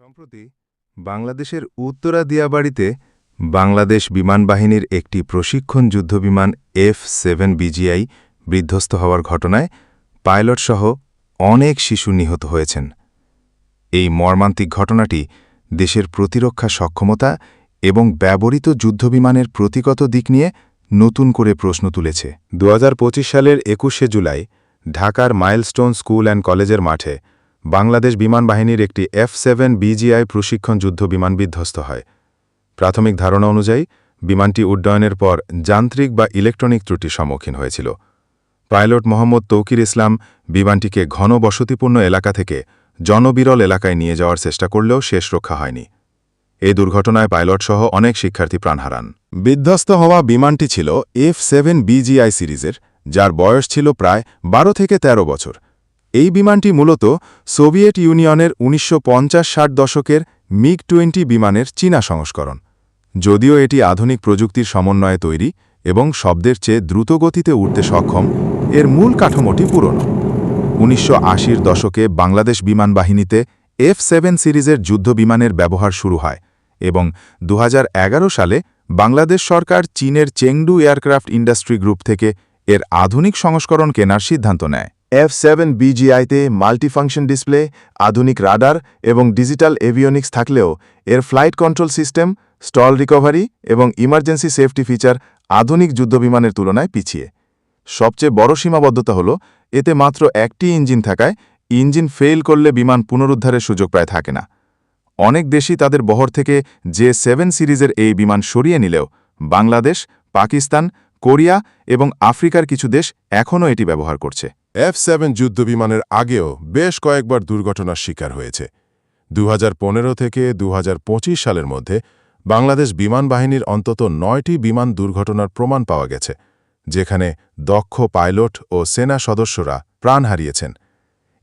সম্প্রতি বাংলাদেশের উত্তরা দিয়াবাড়িতে বাংলাদেশ বিমানবাহিনীর একটি প্রশিক্ষণ যুদ্ধবিমান এফ সেভেন বিজিআই বিধ্বস্ত হওয়ার ঘটনায় পাইলটসহ অনেক শিশু নিহত হয়েছেন। এই মর্মান্তিক ঘটনাটি দেশের প্রতিরক্ষা সক্ষমতা এবং ব্যবহৃত যুদ্ধবিমানের প্রতিগত দিক নিয়ে নতুন করে প্রশ্ন তুলেছে। দু হাজার পঁচিশ সালের একুশে জুলাই ঢাকার মাইলস্টোন স্কুল অ্যান্ড কলেজের মাঠে বাংলাদেশ বিমান বাহিনীর একটি এফ সেভেন বিজিআই প্রশিক্ষণ যুদ্ধ বিমান বিধ্বস্ত হয়। প্রাথমিক ধারণা অনুযায়ী, বিমানটি উড্ডয়নের পর যান্ত্রিক বা ইলেকট্রনিক ত্রুটির সম্মুখীন হয়েছিল। পাইলট মোহাম্মদ তৌকির ইসলাম বিমানটিকে ঘন বসতিপূর্ণ এলাকা থেকে জনবিরল এলাকায় নিয়ে যাওয়ার চেষ্টা করলেও শেষ রক্ষা হয়নি। এই দুর্ঘটনায় পাইলটসহ অনেক শিক্ষার্থী প্রাণ হারান। বিধ্বস্ত হওয়া বিমানটি ছিল এফ সেভেন বিজিআই সিরিজের, যার বয়স ছিল প্রায় বারো থেকে ১৩ বছর। এই বিমানটি মূলত সোভিয়েট ইউনিয়নের উনিশশো ষাট দশকের মিগ টোয়েন্টি বিমানের চীনা সংস্করণ। যদিও এটি আধুনিক প্রযুক্তির সমন্বয়ে তৈরি এবং শব্দের চেয়ে দ্রুত গতিতে উঠতে সক্ষম, এর মূল কাঠামোটি পুরনো। উনিশশো আশির দশকে বাংলাদেশ বিমান বাহিনীতে এফ সেভেন সিরিজের যুদ্ধ বিমানের ব্যবহার শুরু হয় এবং দু হাজার এগারো সালে বাংলাদেশ সরকার চীনের চেংডু এয়ারক্রাফট ইন্ডাস্ট্রি গ্রুপ থেকে এর আধুনিক সংস্করণ কেনার সিদ্ধান্ত নেয়। এফ সেভেন বিজিআইতে মাল্টিফাংশন ডিসপ্লে আধুনিক রাডার এবং ডিজিটাল এভিওনিক্স থাকলেও এর flight control system stall recovery এবং ইমার্জেন্সি সেফটি ফিচার আধুনিক যুদ্ধবিমানের তুলনায় পিছিয়ে। সবচেয়ে বড় সীমাবদ্ধতা হল, এতে মাত্র একটি ইঞ্জিন থাকায় ইঞ্জিন ফেল করলে বিমান পুনরুদ্ধারের সুযোগ প্রায় থাকে না। অনেক দেশই তাদের বহর থেকে যে সেভেন সিরিজের এই বিমান সরিয়ে নিলেও বাংলাদেশ, পাকিস্তান, কোরিয়া এবং আফ্রিকার কিছু দেশ এখনও এটি ব্যবহার করছে। এফ সেভেন যুদ্ধবিমানের আগেও বেশ কয়েকবার দুর্ঘটনার শিকার হয়েছে। দু হাজার পনেরো থেকে দু হাজার পঁচিশ সালের মধ্যে বাংলাদেশ বিমান বাহিনীর অন্তত নয়টি বিমান দুর্ঘটনার প্রমাণ পাওয়া গেছে, যেখানে দক্ষ পাইলট ও সেনা সদস্যরা প্রাণ হারিয়েছেন।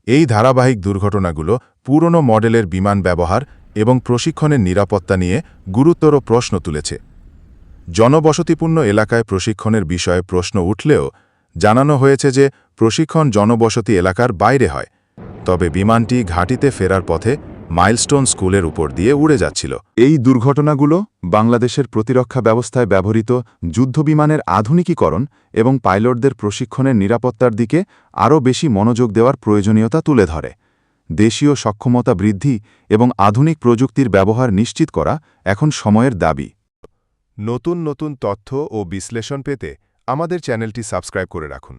এই ধারাবাহিক দুর্ঘটনাগুলো পুরনো মডেলের বিমান ব্যবহার এবং প্রশিক্ষণের নিরাপত্তা নিয়ে গুরুতর প্রশ্ন তুলেছে। জনবসতিপূর্ণ এলাকায় প্রশিক্ষণের বিষয়ে প্রশ্ন উঠলেও জানানো হয়েছে যে প্রশিক্ষণ জনবসতি এলাকার বাইরে হয় তবে বিমানটি ঘাটিতে ফেরার পথে মাইলস্টোন স্কুলের উপর দিয়ে উড়ে যাচ্ছিল। এই দুর্ঘটনাগুলো বাংলাদেশের প্রতিরক্ষা ব্যবস্থায় ব্যবহৃত যুদ্ধবিমানের আধুনিকীকরণ এবং পাইলটদের প্রশিক্ষণের নিরাপত্তার দিকে আরও বেশি মনোযোগ দেওয়ার প্রয়োজনীয়তা তুলে ধরে। দেশীয় সক্ষমতা বৃদ্ধি এবং আধুনিক প্রযুক্তির ব্যবহার নিশ্চিত করা এখন সময়ের দাবি। নতুন নতুন তথ্য ও বিশ্লেষণ পেতে আমাদের চ্যানেলটি সাবস্ক্রাইব করে রাখুন।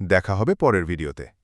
দেখা হবে পরের ভিডিওতে।